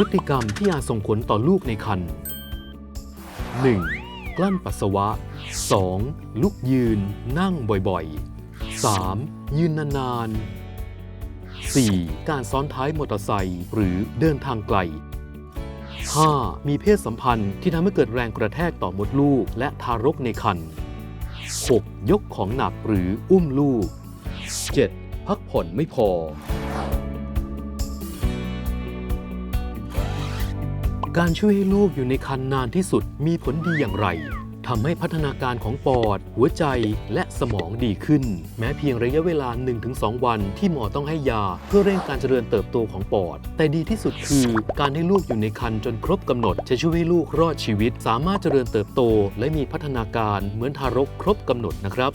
พฤติกรรมที่อาจส่งผลต่อลูกในครรภ์ 1. กลั้นปัสสาวะ 2. ลุกยืน นั่งบ่อยๆ 3. ยืนนานๆ 4. การซ้อนท้ายมอเตอร์ไซค์หรือเดินทางไกล 5. มีเพศสัมพันธ์ที่ทำให้เกิดแรงกระแทกต่อมดลูกและทารกในครรภ์ 6. ยกของหนักหรืออุ้มลูก 7. พักผ่อนไม่พอ การช่วยให้ลูกอยู่ในครรภ์นานที่สุดมีผลดีอย่างไรทำให้พัฒนาการของปอด หัวใจและสมองดีขึ้น แม้เพียงระยะเวลา 1-2 วันที่หมอต้องให้ยา เพื่อเร่งการเจริญเติบโตของปอด แต่ดีที่สุดคือ การให้ลูกอยู่ในครรภ์จนครบกำหนด จะช่วยให้ลูกรอดชีวิต สามารถเจริญเติบโต และมีพัฒนาการเหมือนทารกครบกำหนดนะครับ